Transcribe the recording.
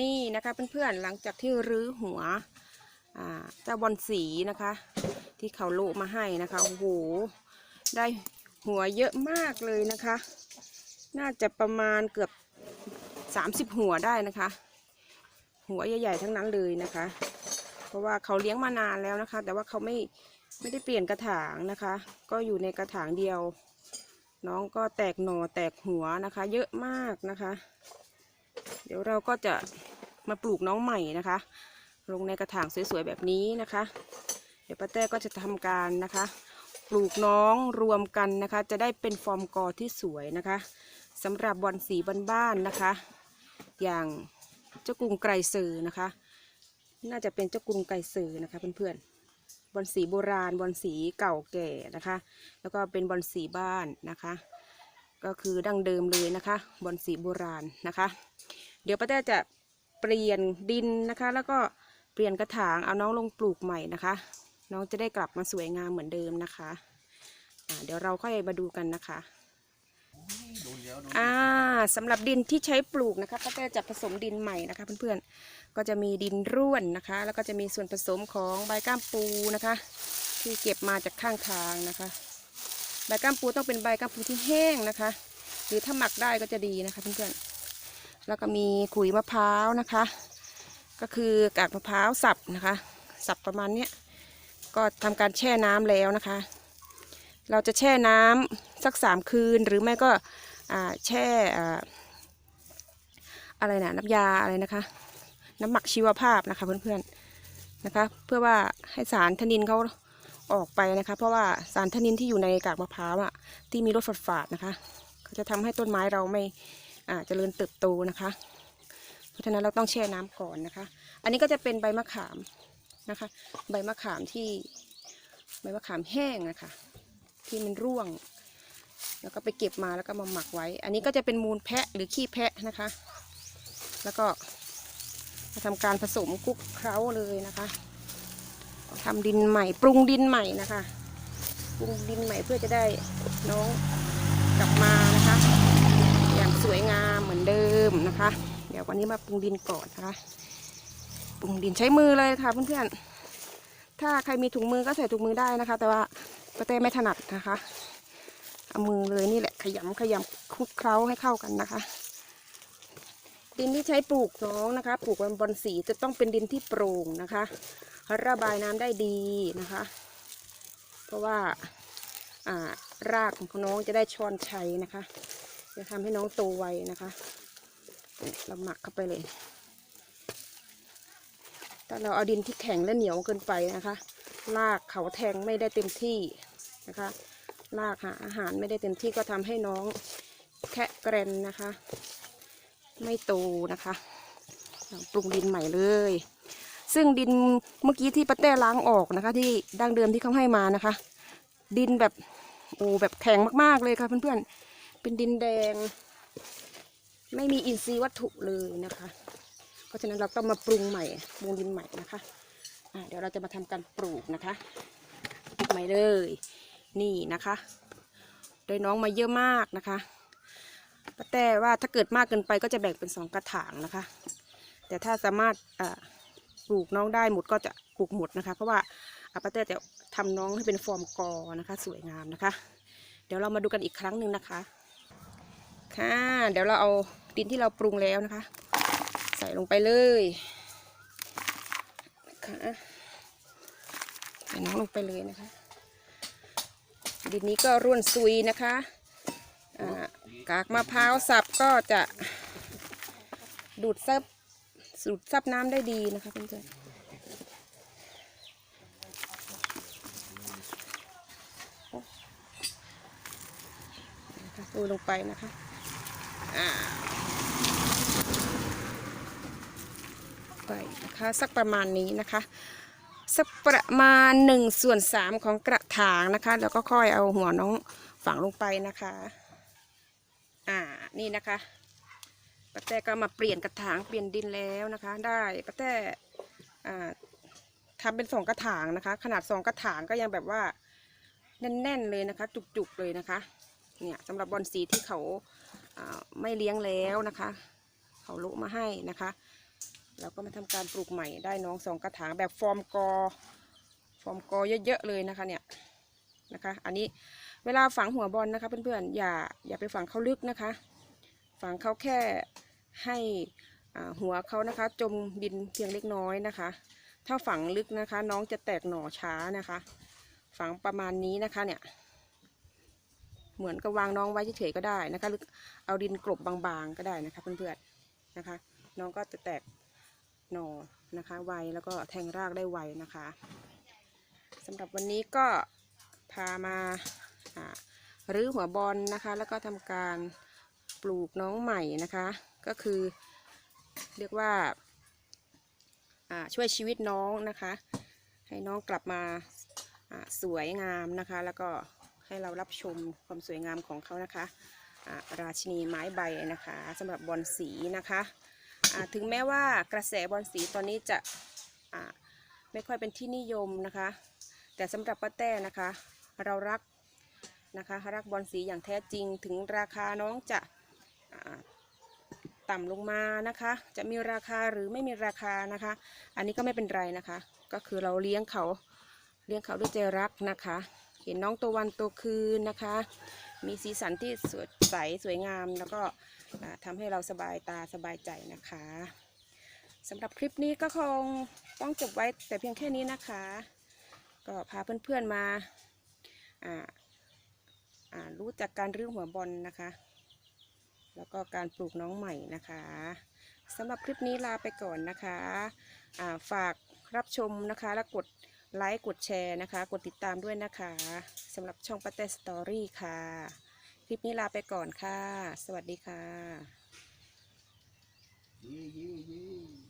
นี่นะคะเพื่อนๆหลังจากที่รื้อหัวเจ้าบอลสีนะคะ ที่เขาโละมาให้นะคะโอ้โหได้หัวเยอะมากเลยนะคะ น่าจะประมาณเกือบ 30 หัวได้นะคะ หัวใหญ่ๆทั้งนั้นเลยนะคะ เพราะว่าเขาเลี้ยงมานานแล้วนะคะ แต่ว่าเขาไม่ไม่ได้เปลี่ยนกระถางนะคะ ก็อยู่ในกระถางเดียว น้องก็แตกหน่อแตกหัวนะคะ เยอะมากนะคะ เดี๋ยวเราก็จะมาปลูกน้องใหม่นะคะ ลงในกระถางสวยๆแบบนี้นะคะ เดี๋ยวป้าแต้ก็จะทำการนะคะ ปลูกน้องรวมกันนะคะ จะได้เป็นฟอร์มกอที่สวยนะคะสำหรับบอลสีบ้านๆนะคะ อย่างเจ้ากรุงไกรสือนะคะ น่าจะเป็นเจ้ากรุงไกรสือนะคะเพื่อนๆบอลสีโบราณบอลสีเก่าแก่นะคะ แล้วก็เป็นบอลสีบ้านนะคะ ก็คือดั้งเดิมเลยนะคะ บอลสีโบราณนะคะ เดี๋ยวป้าแต้จะเปลี่ยนดินนะคะ แล้วก็เปลี่ยนกระถางเอาน้องลงปลูกใหม่นะคะ น้องจะได้กลับมาสวยงามเหมือนเดิมนะคะเดี๋ยวเราค่อยมาดูกันนะคะอ่าสำหรับดินที่ใช้ปลูกนะคะป้าแต้จะผสมดินใหม่นะคะเพื่อนๆ ก็จะมีดินร่วนนะคะ แล้วก็จะมีส่วนผสมของใบก้ามปูนะคะ ที่เก็บมาจากข้างทางนะคะ บก้ามปูต้องเป็นใบก้ามปูที่แห้งนะคะ หรือถ้าหมักได้ก็จะดีนะคะเพื่อนๆแล้วก็มีขุยมะพร้าวนะคะ ก็คือกากมะพร้าวสับนะคะ สับประมาณเนี้ยก็ทำการแช่น้ำแล้วนะคะ เราจะแช่น้ำสักสามคืนหรือไม่ก็แช่อ่าอะไรนะน้ำยาอะไรนะคะ น้ำหมักชีวภาพนะคะเพื่อนๆนะคะ เพื่อว่าให้สารทนินเขา ออกไปนะคะ เพราะว่าสารทนินที่อยู่ในกากมะพร้าวอะที่มีรสฝาดๆนะคะเขาจะทำให้ต้นไม้เราไม่อ่าเจริญเติบโตนะคะ เพราะฉะนั้นเราต้องแช่น้ำก่อนนะคะ อันนี้ก็จะเป็นใบมะขามนะคะ ใบมะขามที่ใบมะขามแห้งนะคะที่มันร่วง แล้วก็ไปเก็บมาแล้วก็มาหมักไว้ อันนี้ก็จะเป็นมูลแพะหรือขี้แพะนะคะ แล้วก็มาทำการผสมคลุกเคล้าเลยนะคะ ทำดินใหม่ ปรุงดินใหม่นะคะ ปรุงดินใหม่เพื่อจะได้น้องกลับมานะคะ อย่างสวยงามเหมือนเดิมนะคะ เดี๋ยววันนี้มาปรุงดินก่อนนะคะ ปรุงดินใช้มือเลยค่ะเพื่อนๆถ้าใครมีถุงมือก็ใส่ถุงมือได้นะคะ แต่ว่าป้าเต้ไม่ถนัดนะคะเอามือเลยนี่แหละขยำขยำคลุกเคล้าให้เข้ากันนะคะ ดินที่ใช้ปลูกน้องนะคะ ปลูกบนบอนสีจะต้องเป็นดินที่โปร่งนะคะ ระบายน้ำได้ดีนะคะ เพราะว่าอ่ารากของน้องจะได้ชอนชัยนะคะ จะทำให้น้องโตไวนะคะ เราหมักเข้าไปเลย ถ้าเราเอาดินที่แข็งและเหนียวเกินไปนะคะรากเขาแทงไม่ได้เต็มที่นะคะรากหาอาหารไม่ได้เต็มที่ก็ทำให้น้องแคะแกรนนะคะ ไม่โตนะคะ ปรุงดินใหม่เลย ซึ่งดินเมื่อกี้ที่ป้าแต้ล้างออกนะคะ ที่ดั้งเดิมที่เขาให้มานะคะ ดินแบบโอ้แบบแข็งมากๆเลยค่ะเพื่อนๆ เป็นดินแดง ไม่มีอินทรีย์วัตถุเลยนะคะ เพราะฉะนั้นเราต้องมาปรุงใหม่ปรุงดินใหม่นะคะเดี๋ยวเราจะมาทำการปลูกนะคะปลูกใหม่เลย นี่นะคะได้น้องมาเยอะมากนะคะป้าแต่ว่าถ้าเกิดมากเกินไปก็จะแบ่งเป็นสองกระถางนะคะ แต่ถ้าสามารถอ่า ปลูกน้องได้หมดก็จะปลูกหมดนะคะ เพราะว่าอาปาแต่จะทำน้องให้เป็นฟอร์มกอนะคะ สวยงามนะคะ เดี๋ยวเรามาดูกันอีกครั้งหนึ่งนะคะค่ะเดี๋ยวเราเอาดินที่เราปรุงแล้วนะคะ ใส่ลงไปเลยะคะใส่น้องลงไปเลยนะคะ ดินนี้ก็ร่วนซุยนะคะอ่ากากมะพร้าวสับก็จะดูดซับ ดูดซับน้ำได้ดีนะคะเพื่อนๆนะคะดูลงไปนะคะไปนะคะสักประมาณนี้นะคะ สักประมาณหนึ่งส่วนสามของกระถางนะคะ แล้วก็ค่อยเอาหัวน้องฝังลงไปนะคะ อ่า นี่นะคะ ป้าแต้ก็มาเปลี่ยนกระถางเปลี่ยนดินแล้วนะคะ ได้ป้าแต้อ่าทำเป็นสองกระถางนะคะ ขนาดสองกระถางก็ยังแบบว่าแน่นๆเลยนะคะ จุกๆเลยนะคะเนี่ยสำหรับบอลสีที่เขาาไม่เลี้ยงแล้วนะคะ เขาลุมาให้นะคะเราก็มาทำการปลูกใหม่ได้น้องสองกระถางแบบฟอร์มกอฟอร์มกอเยอะๆเลยนะคะเนี่ยนะคะ อันนี้เวลาฝังหัวบอลนะคะเพื่อนๆอย่าอย่าไปฝังเขาลึกนะคะ ฝังเขาแค่ให้หัวเขานะคะ จมดินเพียงเล็กน้อยนะคะ ถ้าฝังลึกนะคะ น้องจะแตกหน่อช้านะคะ ฝังประมาณนี้นะคะเนี่ย เหมือนกับวางน้องไว้เฉยๆก็ได้นะคะหรือเอาดินกลบบางๆก็ได้นะคะ เพื่อนๆนะคะ น้องก็จะแตกหน่อนะคะไวแล้วก็แทงรากได้ไวนะคะสำหรับวันนี้ก็พามาอ่ารื้อหัวบอลนะคะ แล้วก็ทำการ ปลูกน้องใหม่นะคะ ก็คือ เรียกว่าช่วยชีวิตน้องนะคะ ให้น้องกลับมาสวยงามนะคะ แล้วก็ให้เรารับชมความสวยงามของเขานะคะราชินีไม้ใบนะคะสำหรับบอลสีนะคะถึงแม้ว่ากระแสบอลสีตอนนี้จะไม่ค่อยเป็นที่นิยมนะคะ แต่สำหรับป้าแต้นะคะ เรารักนะคะรักบอลสีอย่างแท้จริงถึงราคาน้องจะ ต่ำลงมานะคะ จะมีราคาหรือไม่มีราคานะคะ อันนี้ก็ไม่เป็นไรนะคะ ก็คือเราเลี้ยงเขาเลี้ยงเขาด้วยใจรักนะคะ เห็นน้องตัววันตัวคืนนะคะ มีสีสันที่สดใสสวยงาม แล้วก็อ่าทำให้เราสบายตาสบายใจนะคะสำหรับคลิปนี้ก็คงต้องจบไว้แต่เพียงแค่นี้นะคะ ก็พาเพื่อนๆมาอ่าอ่ารู้จักการรื้อหัวบอลนะคะ แล้วก็การปลูกน้องใหม่นะคะสำหรับคลิปนี้ลาไปก่อนนะคะาฝากรับชมนะคะ และกดไลค์กดแชร์นะคะ กดติดตามด้วยนะคะสำหรับช่องปาเต้สตอรี่ค่ะ คลิปนี้ลาไปก่อนค่ะ สวัสดีค่ะ